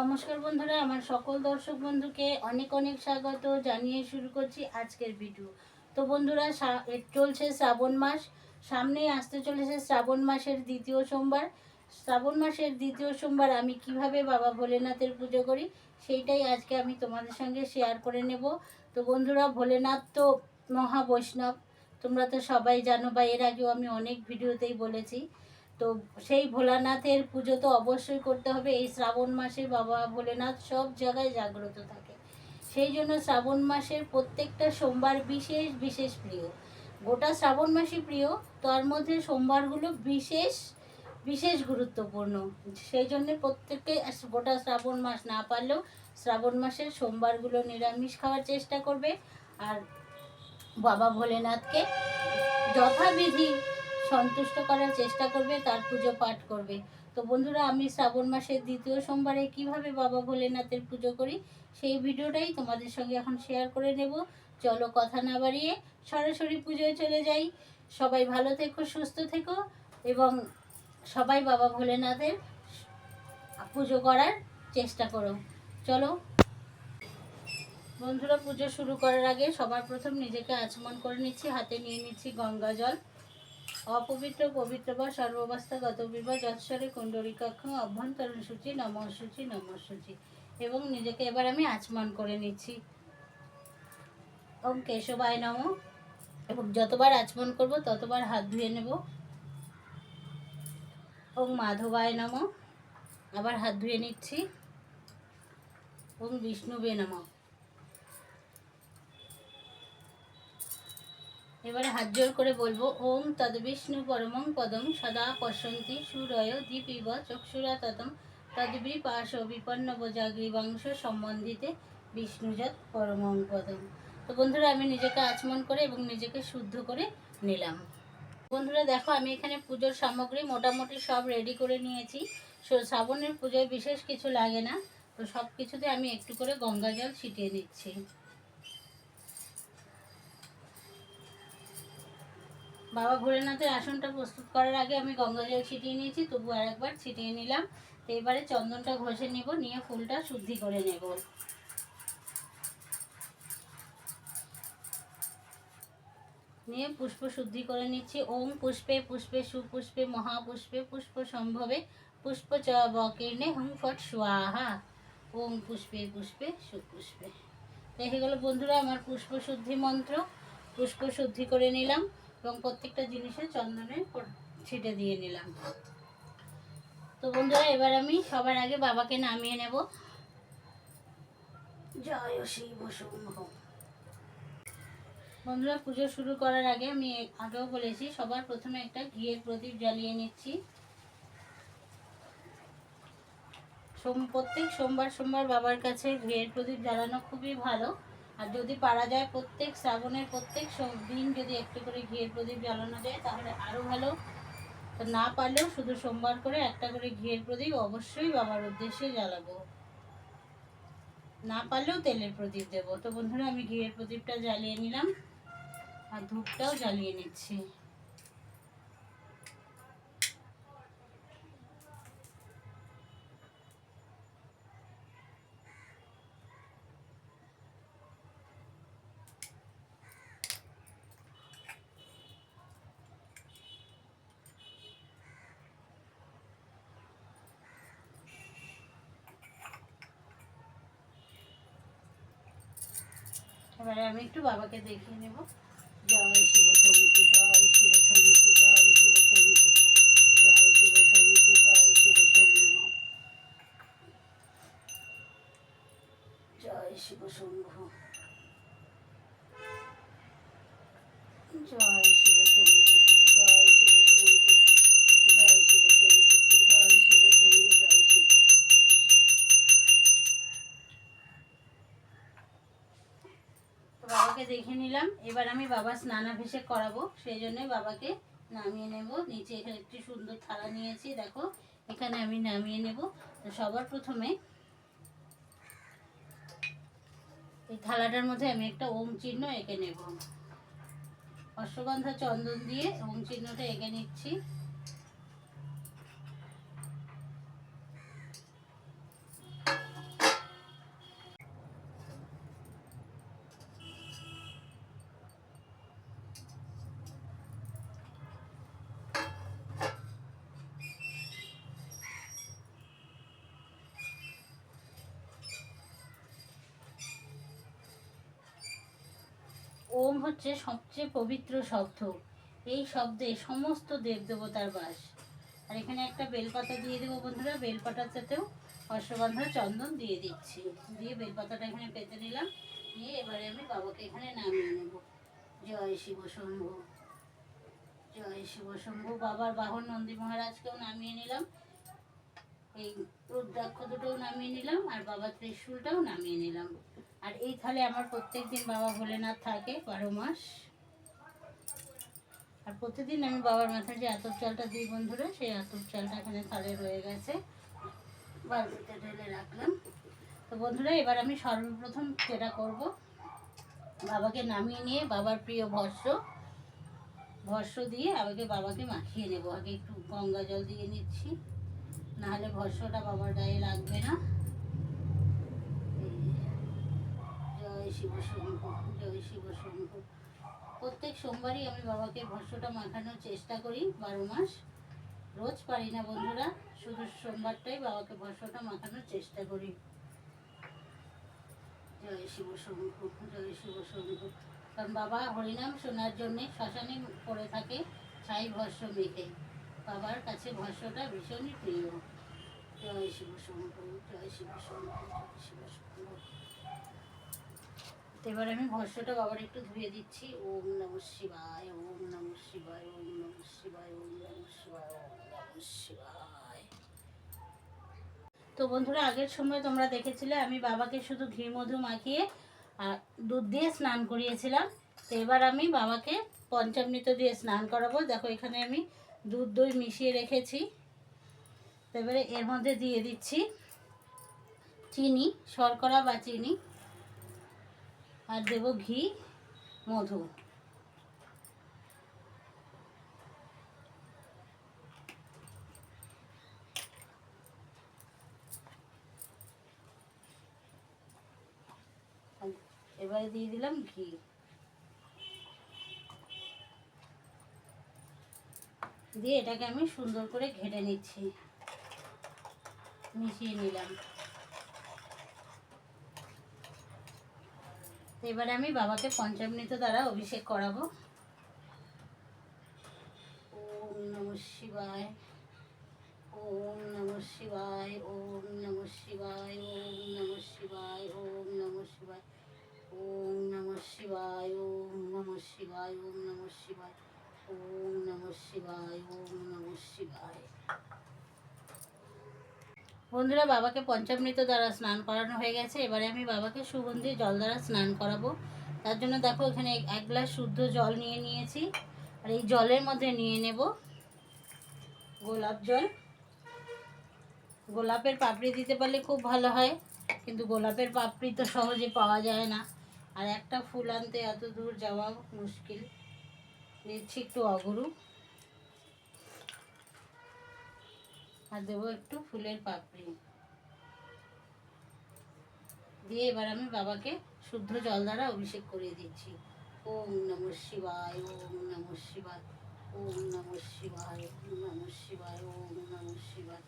নমস্কার বন্ধুরা, আমার সকল দর্শক বন্ধুকে অনেক অনেক স্বাগত জানিয়ে শুরু করছি আজকের ভিডিও তো বন্ধুরা চলছে শ্রাবণ মাস। সামনেই আসতে চলেছে শ্রাবণ মাসের দ্বিতীয় সোমবার। শ্রাবণ মাসের দ্বিতীয় সোমবার আমি কীভাবে বাবা ভোলেনাথের পুজো করি, সেইটাই আজকে আমি তোমাদের সঙ্গে শেয়ার করে নেব। তো বন্ধুরা, ভোলেনাথ তো মহাবৈষ্ণব। তোমরা তো সবাই জানো বা এর আগেও আমি অনেক ভিডিওতেই বলেছি। তো সেই ভোলানাথের পুজো তো অবশ্যই করতে হবে। এই শ্রাবণ মাসে বাবা ভোলেনাথ সব জায়গায় জাগ্রত থাকে। সেই জন্য শ্রাবণ মাসের প্রত্যেকটা সোমবার বিশেষ বিশেষ প্রিয়। গোটা শ্রাবণ মাসই প্রিয়, তার মধ্যে সোমবারগুলো বিশেষ বিশেষ গুরুত্বপূর্ণ। সেই জন্য প্রত্যেকে গোটা শ্রাবণ মাস না পারলেও শ্রাবণ মাসের সোমবারগুলো নিরামিষ খাওয়ার চেষ্টা করবে। আর বাবা ভোলেনাথকে যথাবিধি সন্তুষ্ট করার চেষ্টা করবে, তার পুজো পাঠ করবে। তো বন্ধুরা, আমি শ্রাবণ মাসের দ্বিতীয় সোমবারে কীভাবে বাবা ভোলেনাথের পুজো করি, সেই ভিডিওটাই তোমাদের সঙ্গে এখন শেয়ার করে নেব। চলো কথা না বাড়িয়ে সরাসরি পুজোয় চলে যাই। সবাই ভালো থেকো, সুস্থ থেকো এবং সবাই বাবা ভোলেনাথের পুজো করার চেষ্টা করো। চলো। বন্ধুরা, পুজো শুরু করার আগে সবার প্রথম নিজেকে আচমন করে নিচ্ছি, হাতে নিয়ে নিচ্ছি গঙ্গা জল। অপবিত্র, পবিত্র বা সর্বাবস্থা গত বিবাহ যৎসরে কুণ্ডরিকাক্ষ অভ্যন্তরণ সূচি নম সূচি নম সূচি এবং নিজেকে এবার আমি আচমন করে নিচ্ছি। ওম কেশবায় নম। এবং যতবার আচমন করব, ততবার হাত ধুয়ে নেব। ওম মাধবায় নম। আবার হাত ধুয়ে নিচ্ছি। ওম বিষ্ণুবে নম। এবারে হাত জোর করে বলব, ওম তদ বিষ্ণু পরমং পদম সদা পশ্যন্তি সুরয় দীপিব চক্ষুরা ততম তদ্বি পাশ বিপন্ন বজাগ্রীবাংশ সম্বন্ধিতে বিষ্ণুজাত পরমং পদম তো বন্ধুরা, আমি নিজেকে আচমন করে এবং নিজেকে শুদ্ধ করে নিলাম। বন্ধুরা, দেখো, আমি এখানে পুজোর সামগ্রী মোটামুটি সব রেডি করে নিয়েছি। শ্রাবণের পুজোয় বিশেষ কিছু লাগে না। তো সব কিছুতে আমি একটু করে গঙ্গা জল ছিটিয়ে দিচ্ছি বাবা ভোলেনাথের আসনটা প্রস্তুত করার আগে আমি গঙ্গা জল ছিটিয়ে নিয়েছি, তবু আর একবার ছিটিয়ে নিলাম। তো এবারে চন্দনটা ঘষে নিব, নিয়ে ফুলটা শুদ্ধি করে নেব। নিয়ে পুষ্প শুদ্ধি করে নিচ্ছি। ওম পুষ্পে পুষ্পে সুপুষ্পে মহাপুষ্পে পুষ্প সম্ভবে, পুষ্প চ বকীর্ণে হুম ফট স্বাহা ওম পুষ্পে পুষ্পে সুপুষ্পে। দেখে গেল বন্ধুরা, আমার পুষ্প শুদ্ধি মন্ত্র। পুষ্প শুদ্ধি করে নিলাম। এবং প্রত্যেকটা জিনিসে চন্দনে ছিটে দিয়ে নিলাম। তো বন্ধুরা এবার আমি সবার আগে বাবাকে নামিয়ে নেব। জয় শিব শম্ভ বন্ধুরা পুজো শুরু করার আগে আমি আগেও বলেছি সবার প্রথমে একটা ঘিয়ের প্রদীপ জ্বালিয়ে নিচ্ছি। সোম প্রত্যেক সোমবার সোমবার বাবার কাছে ঘিয়ের প্রদীপ জ্বালানো খুবই ভালো। আর যদি পারা যায় প্রত্যেক শ্রাবণের প্রত্যেক দিন যদি একটু করে ঘিয়ের প্রদীপ জ্বালানো যায়, তাহলে আরও ভালো। তো না পারলেও শুধু সোমবার করে একটা করে ঘিয়ের প্রদীপ অবশ্যই বাবার উদ্দেশ্যে জ্বালাবো। না পারলেও তেলের প্রদীপ দেবো। তো বন্ধুরা, আমি ঘিয়ের প্রদীপটা জ্বালিয়ে নিলাম আর ধূপটাও জ্বালিয়ে নিচ্ছি। এবার আমি একটু বাবাকে দেখিয়ে নেব। জয় শিব সমিতি জয় শিব সমিতি জয় শিব সমিতি জয় শিব সমিতি জয় শিব সমিতি জয় শিব সংঘ জয় শিব সমিতি জয় শিব সমিতি নিলাম এবার আমি বাবা স্নানাভিষেক করাবো, সেই জন্যই বাবাকে নামিয়ে নেব। নিচে এখানে একটি সুন্দর থালা নিয়েছি, দেখো, এখানে আমি নামিয়ে নেব। সবার প্রথমে এই থালাটার মধ্যে আমি একটা ওম চিহ্ন এঁকে নেব। অশ্বগন্ধা চন্দন দিয়ে ওম চিহ্নটা এঁকে নিচ্ছি। হচ্ছে সবচেয়ে পবিত্র শব্দ। এই শব্দে সমস্ত দেবদেবতার বাস। আর এখানে একটা বেলপাতা দিয়ে দেবো বন্ধুরা। বেলপাতাতেও অশ্বগন্ধা চন্দন দিয়ে দিচ্ছি। দিয়ে বেলপাতাটা এখানে পেতে নিলাম। নিয়ে এবারে আমি বাবাকে এখানে নামিয়ে নেব। জয় শিব শম্ভু। জয় শিব শম্ভু। বাবার বাহন নন্দী মহারাজকেও নামিয়ে নিলাম। এই রুদ্রাক্ষ দুটোও নামিয়ে নিলাম। আর বাবার ত্রিশূলটাও নামিয়ে নিলাম। আর এই থালে আমার প্রত্যেক দিন বাবা ভোলেনাথ থাকে বারো মাস। আর প্রতিদিন আমি বাবার মাথায় যে আতপ চালটা দিই বন্ধুরা, সেই আতপ চালটা এখানে থালে রয়ে গেছে। বালতিতে ঢেলে রাখলাম। তো বন্ধুরা, এবার আমি সর্বপ্রথম যেটা করব, বাবাকে নামিয়ে নিয়ে বাবার প্রিয় ভস্য ভস্য দিয়ে আমাকে বাবাকে মাখিয়ে নেব। আগে একটু গঙ্গা জল দিয়ে নিচ্ছি। নাহলে ভস্যটা বাবার গায়ে লাগবে না এই জয় শিব শম্ভু জয় শিব শম্ভু প্রত্যেক সোমবারই আমি বাবাকে ভস্যটা মাখানোর চেষ্টা করি, বারো মাস। রোজ পারি না বন্ধুরা, শুধু সোমবারটাই বাবাকে ভস্যটা মাখানোর চেষ্টা করি। জয় শিব শম্ভু, জয় শিব শম্ভু। কারণ বাবা হরিনাম শোনার জন্যে শ্মশানে পড়ে থাকে, ছাই ভস্য মেখে। বাবার কাছে ভস্যটা ভীষণই প্রিয়। জয় শিব শম্ভু, জয় শিব শম্ভু, জয় শিব শম্ভু। এবার আমি ভস্যটা বাবার একটু ধুয়ে দিচ্ছি। ওম নম শিবায়, ওম নম শিবায়, ওম নম শিবায়, ওম নম শিবায়, ওম নম শিবায়। তো বন্ধুরা, আগের সময় তোমরা দেখেছিলে, আমি বাবাকে শুধু ঘি, মধু মাখিয়ে আর দুধ দিয়ে স্নান করিয়েছিলাম। তো এবার আমি বাবাকে পঞ্চামৃত দিয়ে স্নান করাবো। দেখো, এখানে আমি দুধ দই মিশিয়ে রেখেছি। এবারে এর মধ্যে দিয়ে দিচ্ছি চিনি, শর্করা বা চিনি। আর দেবো ঘি, মধু। এবারে দিয়ে দিলাম ঘি। দিয়ে এটাকে আমি সুন্দর করে ঘেটে নিচ্ছি। মিশিয়ে নিলাম। এবারে আমি বাবাকে পঞ্চামৃত দ্বারা অভিষেক করাবো ওম নম শিবায় ওম নম শিবায় ওম নম শিবায় ওম নম শিবায় ওম নম শিবায় ওম নম শিবায় ওম নম শিবায় ওম নম শিবায় ওম নম শিবায় ওম নম শিবায় বন্ধুরা বাবাকে পঞ্চামৃত দ্বারা স্নান করানো হয়ে গেছে। এবারে আমি বাবাকে সুগন্ধি জল দ্বারা স্নান করাবো। তার জন্য দেখো এখানে এক গ্লাস শুদ্ধ জল নিয়ে নিয়েছি। আর এই জলের মধ্যে নিয়ে নেব গোলাপ জল। গোলাপের পাপড়ি দিতে পারলে খুব ভালো হয়, কিন্তু গোলাপের পাপড়ি তো সহজে পাওয়া যায় না। আর একটা ফুল আনতে এত দূর যাওয়া মুশকিল। নিচ্ছি একটু অগরু। আর দেবো একটু ফুলের পাপড়ি। দিয়ে এবার আমি বাবাকে শুদ্ধ জল দ্বারা অভিষেক করিয়ে দিচ্ছি। ওম নম শিবায়, ওম নম শিবায়, ওম নম শিবায়, ওম নম শিবায়, ওম নম শিবায়,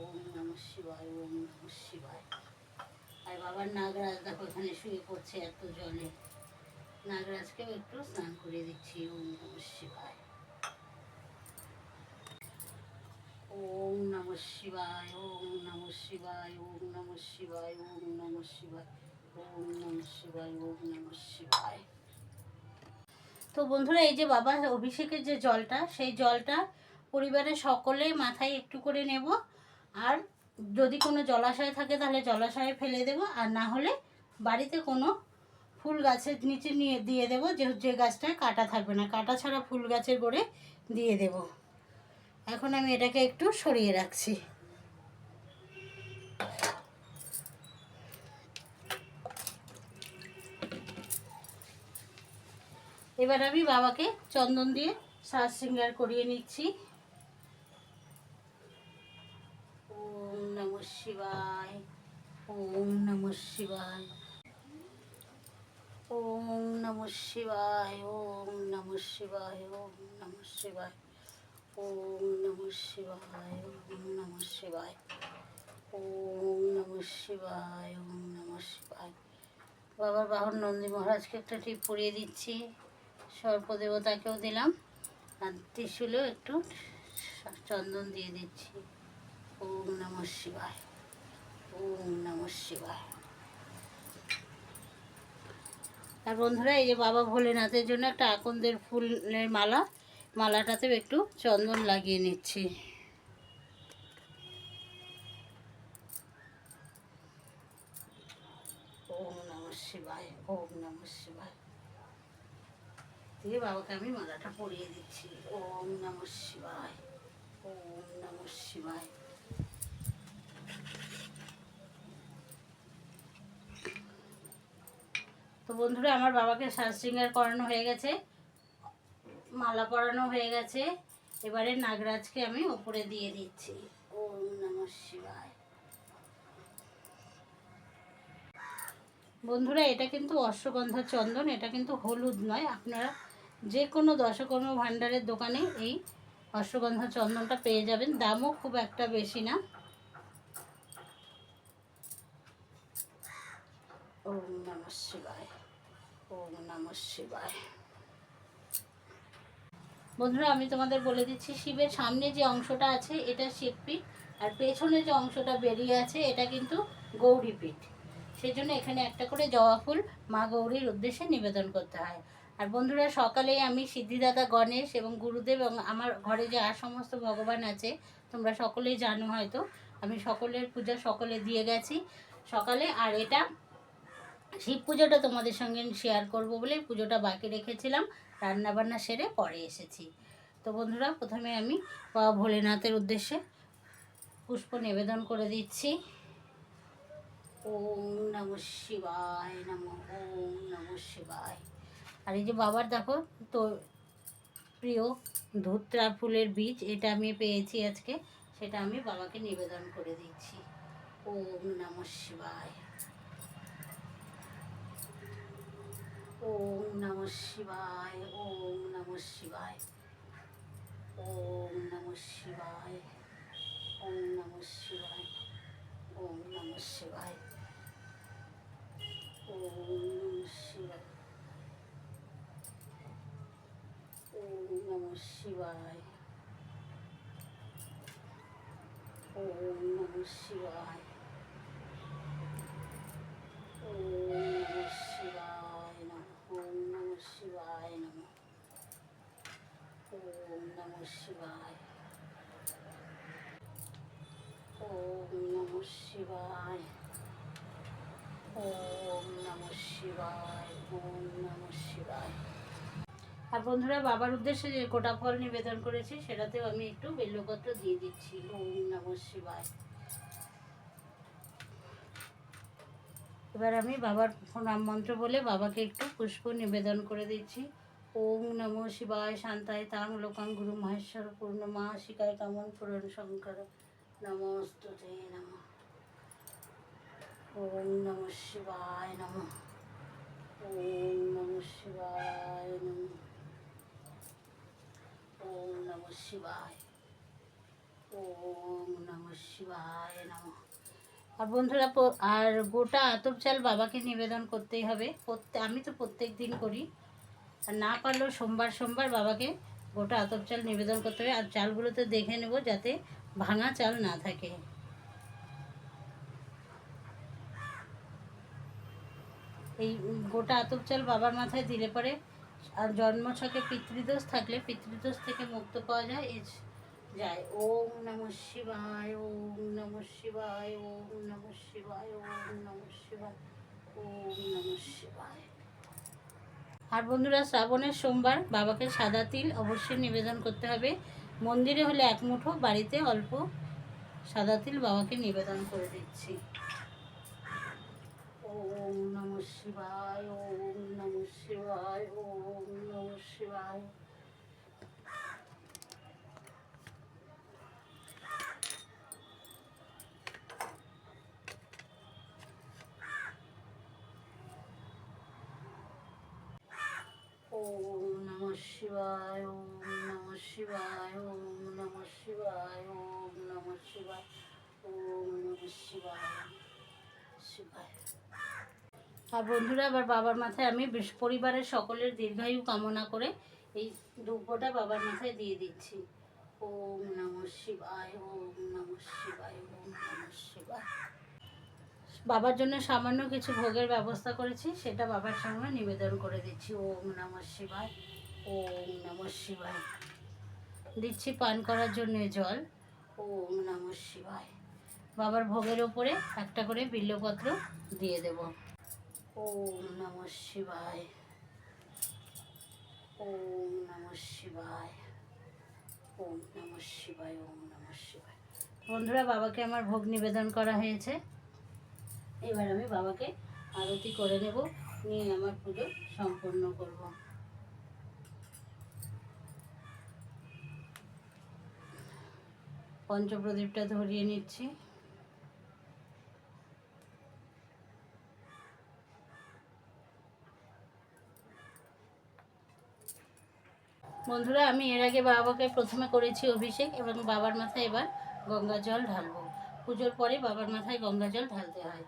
ওম নম শিবায়, ওম নম শিবায়। আর বাবার নাগরাজ দেখো এখানে শুয়ে পড়ছে এত জলে। নাগরাজকেও একটু স্নান করিয়ে দিচ্ছি, ওম নম শিবায় ওম নম শিবায়, ওম নম শিবায়, ওম নম শিবায়, ওম নম শিবায়, ওম নম শিবায়, ওম নম শিবায়। তো বন্ধুরা, এই যে বাবা অভিষেকের যে জলটা, সেই জলটা পরিবারের সকলে মাথায় একটু করে নেব। আর যদি কোনো জলাশয় থাকে, তাহলে জলাশয়ে ফেলে দেব। আর না হলে বাড়িতে কোনো ফুল গাছের নিচে নিয়ে দিয়ে দেবো। যে যে গাছটায় কাটা থাকবে না। কাটা ছাড়া ফুল গাছের গোড়ে দিয়ে দেব। এখন আমি এটাকে একটু সরিয়ে রাখছি। এবার আমি বাবাকে চন্দন দিয়ে সাজ শৃঙ্গার করিয়ে নিচ্ছি। ওম নম শিবায়, ওম নম শিবায়, ওম নম শিবায়, ওম নম শিবায়, ওম নম শিবায়, ওম নম শিবায়, ওম নম শিবায়। ওম ওম বাবার বাহন নন্দী মহারাজকে একটা টিপ পরিয়ে দিচ্ছি। সর্পদেবতাকেও দিলাম। আর ত্রিশুলেও একটু চন্দন দিয়ে দিচ্ছি। ওম নম শিবায়, ওম নম শিবায়। আর বন্ধুরা, এই যে বাবা ভোলেনাথের জন্য একটা আকন্দের ফুলের মালা, মালাটাতেও একটু চন্দন লাগিয়ে নিচ্ছি ওম নম শিবায় ওম নম শিবায় দিয়ে বাবাকে আমি মালাটা পরিয়ে দিচ্ছি। ওম নম শিবায়, ওম নম শিবায়। তো বন্ধুরা, আমার বাবাকে শ্বাস শৃঙ্গার করানো হয়ে গেছে, মালা পরানো হয়ে গেছে। এবারে নাগরাজকে আমি ওপরে দিয়ে দিচ্ছি। ওম নম শিবায়। বন্ধুরা, এটা কিন্তু অশ্বগন্ধা চন্দন, এটা কিন্তু হলুদ নয়। আপনারা যে কোনো দশকর্ম ভাণ্ডারের দোকানে এই অশ্বগন্ধা চন্দনটা পেয়ে যাবেন। দামও খুব একটা বেশি না। ওম নম শিবায়, ওম নম শিবায়। বন্ধুরা, আমি তোমাদের বলে দিচ্ছি, শিবের সামনে যে অংশটা আছে, এটা শিবপীঠ আর পেছনে যে অংশটা বেরিয়ে আছে, এটা কিন্তু গৌরীপীঠ। সেই জন্য এখানে একটা করে জবা ফুল মা গৌরীর উদ্দেশ্যে নিবেদন করতে হয়। আর বন্ধুরা, সকালে আমি সিদ্ধিদাতা গণেশ এবং গুরুদেব এবং আমার ঘরে যে আর সমস্ত ভগবান আছে, তোমরা সকলেই জানো হয়তো, আমি সকলের পূজা সকলে দিয়ে গেছি সকালে। আর এটা শিব পুজোটা তোমাদের সঙ্গে শেয়ার করব বলে পুজোটা বাকি রেখেছিলাম, রান্নাবান্না সেরে পরে এসেছি। তো বন্ধুরা, প্রথমে আমি বাবা ভোলেনাথের উদ্দেশ্যে পুষ্প নিবেদন করে দিচ্ছি। ওম নম শিবায় নম, ওম নম শিবায়। আর এই যে বাবার দেখো, তো প্রিয় ধুত্রা ফুলের বীজ, এটা আমি পেয়েছি আজকে, সেটা আমি বাবাকে নিবেদন করে দিচ্ছি। ওম নম শিবায়। ওম নম শিবায়, ওম নম শিবায়। ওম নম শিবায়, ওম নম শিবায়, ওম নম শিবায়। ওম しわい。おのしわい。オムナムシワイオムナムシワイオムナムシワイオムナムシワイ আর বন্ধুরা বাবার উদ্দেশ্যে যে গোটা ফল নিবেদন করেছি, সেটাতেও আমি একটু বেল্লপত্র দিয়ে দিচ্ছি। ওম নম শিবায়। এবার আমি বাবার নাম মন্ত্র বলে বাবাকে একটু পুষ্প নিবেদন করে দিচ্ছি। ওম নম শিবায় শান্তায় তাং লোকাং গুরু মহেশ্বর পূর্ণমা শিকায় কামন পূরণ শঙ্কর নমস্তুতে নম। ওম নম শিবায় নম। ওম নম শিবায় নম। আর বন্ধুরা আর গোটা আতপ চাল বাবাকে নিবেদন করতেই হবে। প্রত্যে আমি তো প্রত্যেক দিন করি। আর না পারলেও সোমবার সোমবার বাবাকে গোটা আতপ চাল নিবেদন করতে হবে। আর চালগুলোতে দেখে নেব যাতে ভাঙা চাল না থাকে। এই গোটা আতপ চাল বাবার মাথায় দিলে পরে আর জন্মছকে পিতৃদোষ থাকলে পিতৃদোষ থেকে মুক্ত পাওয়া যায় এই যায়। ওম নম শিবায়, ওম নম শিবায়, ওম নম শিবায়, ওম নম শিবায়, ওম নম শিবায়। আর বন্ধুরা, শ্রাবণের সোমবার বাবাকে সাদা তিল অবশ্যই নিবেদন করতে হবে। মন্দিরে হলে এক মুঠো, বাড়িতে অল্প সাদা তিল বাবাকে নিবেদন করে দিচ্ছি। ওম নম শিবায়, ওম シワイオムノシワイオムノシワイオムノシワイオムノシワイオムノシワイオムノシワ আর বন্ধুরা, আবার বাবার মাথায় আমি পরিবারের সকলের দীর্ঘায়ু কামনা করে এই দুব্বটা বাবার মাথায় দিয়ে দিচ্ছি। ওম নম শিবায়, ওম নম শিবায়, ওম নম শিবায়। বাবার জন্য সামান্য কিছু ভোগের ব্যবস্থা করেছি, সেটা বাবার সামনে নিবেদন করে দিচ্ছি। ওম নম শিবায়, ওম নম শিবায়। দিচ্ছি পান করার জন্য জল। ওম নম শিবায়। বাবার ভোগের ওপরে একটা করে বিল্লপত্র দিয়ে দেব। ওম নম শিবায়। ওম নম শিবায়। ওম নম শিবায়, ওম নম শিবায়। বন্ধুরা, বাবাকে আমার ভোগ নিবেদন করা হয়েছে। এবার আমি বাবাকে আরতি করে নেব, নিয়ে আমার পুজো সম্পন্ন করব। পঞ্চপ্রদীপটা ধরিয়ে নিচ্ছি। বন্ধুরা, আমি এর আগে বাবাকে প্রথমে করেছি অভিষেক এবং বাবার মাথায় এবার গঙ্গা জল ঢালবো। পুজোর পরে বাবার মাথায় গঙ্গা জল ঢালতে হয়।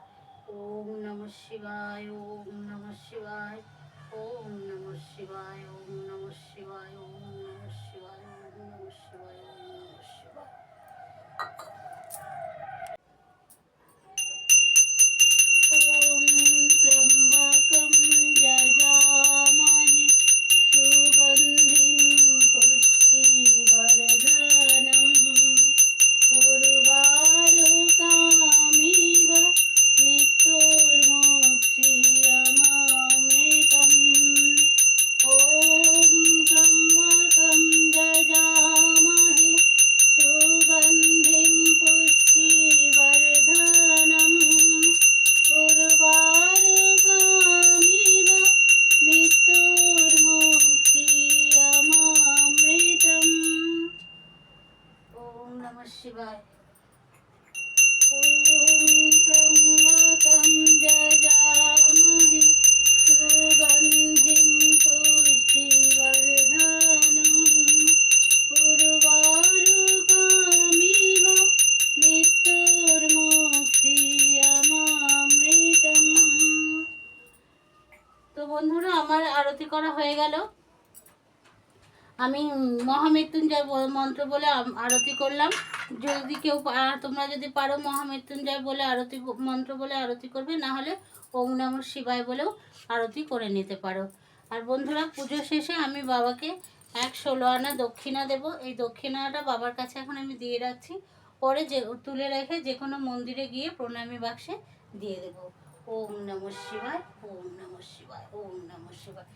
ওম নম শিবায়, ওম নম শিবায়, ওম নম শিবায়, ওম নম শিবায়, ওম গেল আমি মহামৃত্যুঞ্জয় মন্ত্র বলে আরতি করলাম। যদি কেউ তোমরা যদি পারো মহামৃত্যুঞ্জয় বলে আরতি মন্ত্র বলে আরতি করবে, না হলে ওম নম শিবায় বলেও আরতি করে নিতে পারো। আর বন্ধুরা, পুজো শেষে আমি বাবাকে এক ষোলো আনা দক্ষিণা দেব। এই দক্ষিণাটা বাবার কাছে এখন আমি দিয়ে রাখছি। পরে যে, তুলে রেখে যে কোনো মন্দিরে গিয়ে প্রণামী বাক্সে দিয়ে দেব। ওম নম শিবায়, ওম নম শিবায়, ওম নম শিবায়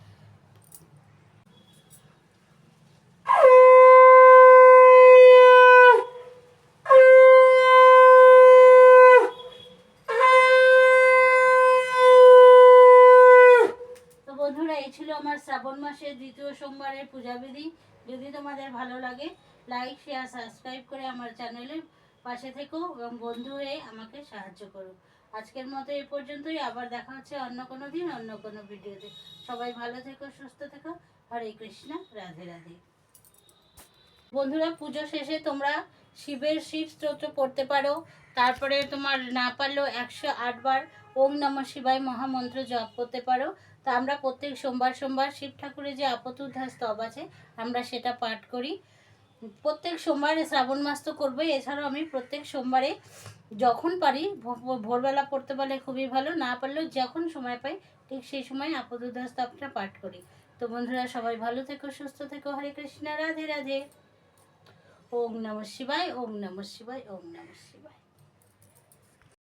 তো বন্ধুরা এই ছিল আমার শ্রাবণ মাসের দ্বিতীয় সোমবারের পূজাবিধি যদি তোমাদের ভালো লাগে লাইক শেয়ার সাবস্ক্রাইব করে আমার চ্যানেলের পাশে থেকো এবং বন্ধু হয়ে আমাকে সাহায্য করো। আজকের মতো এই পর্যন্তই, আবার দেখা হচ্ছে অন্য কোনো দিন, অন্য কোনো ভিডিওতে। সবাই ভালো থেকো, সুস্থ থেকো। হরে কৃষ্ণ, রাধে রাধে। বন্ধুরা, পুজো শেষে তোমরা শিবের শিব স্তোত্র পড়তে পারো। তারপরে তোমার না পারলেও একশো আটবার ওম নমঃ শিবায় মহামন্ত্র জপ করতে পারো। তা আমরা প্রত্যেক সোমবার সোমবার শিব ঠাকুরের যে আপতুদ্ধার স্তব আছে, আমরা সেটা পাঠ করি। প্রত্যেক সোমবারে শ্রাবণ মাস তো করবোই, এছাড়াও আমি প্রত্যেক সোমবারে যখন পারি ভোরবেলা পড়তে পারলে খুবই ভালো, না পারলেও যখন সময় পাই, ঠিক সেই সময় আপতুদ্ধার স্তবটা পাঠ করি। তো বন্ধুরা, সবাই ভালো থেকো, সুস্থ থেকো, হরে কৃষ্ণ, রাধে রাধে। ওম নমঃ শিবায়, ওম নমঃ শিবায়, ওম নমঃ শিবায়।